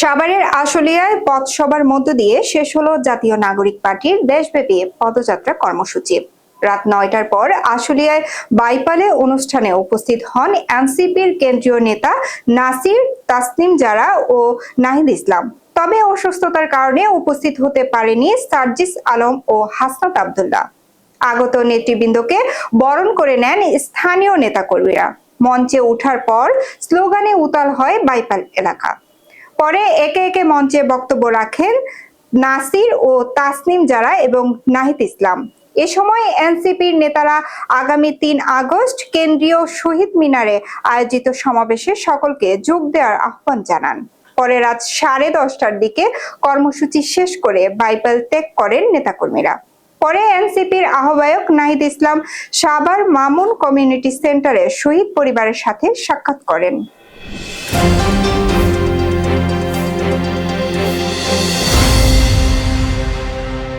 সাভারের আশুলিয়ায় পথসভার মধ্য দিয়ে শেষ হলো জাতীয় নাগরিক পার্টির দেশব্যাপী পদযাত্রা কর্মসূচি। রাত নয়টার পর আশুলিয়ায় বাইপালে অনুষ্ঠানে উপস্থিত হন এনসিপির কেন্দ্রীয় নেতা নাসির তাসনিম জারা ও নাহিদ ইসলাম। তবে অসুস্থতার কারণে উপস্থিত হতে পারেনি সার্জিস আলম ও হাসনাত আবদুল্লাহ। আগত নেতৃবৃন্দকে বরণ করে নেন স্থানীয় নেতাকর্মীরা। মঞ্চে ওঠার পর স্লোগানে উতাল হয় বাইপাল এলাকা। পরে একে একে মঞ্চে বক্তব্য রাখেন নাসির ও তাসনিম জারা এবং নাহিদ ইসলাম। এ সময় এনসিপির নেতারা আগামী তিন আগস্ট কেন্দ্রীয় শহীদ মিনারে আয়োজিত সমাবেশে সকলকে যোগ দেওয়ার আহ্বান জানান। পরে রাত সাড়ে দশটার দিকে কর্মসূচি শেষ করে বাইবেল ত্যাগ করেন নেতাকর্মীরা। পরে এনসিপির আহ্বায়ক নাহিদ ইসলাম সাবার মামুন কমিউনিটি সেন্টারে শহীদ পরিবারের সাথে সাক্ষাৎ করেন।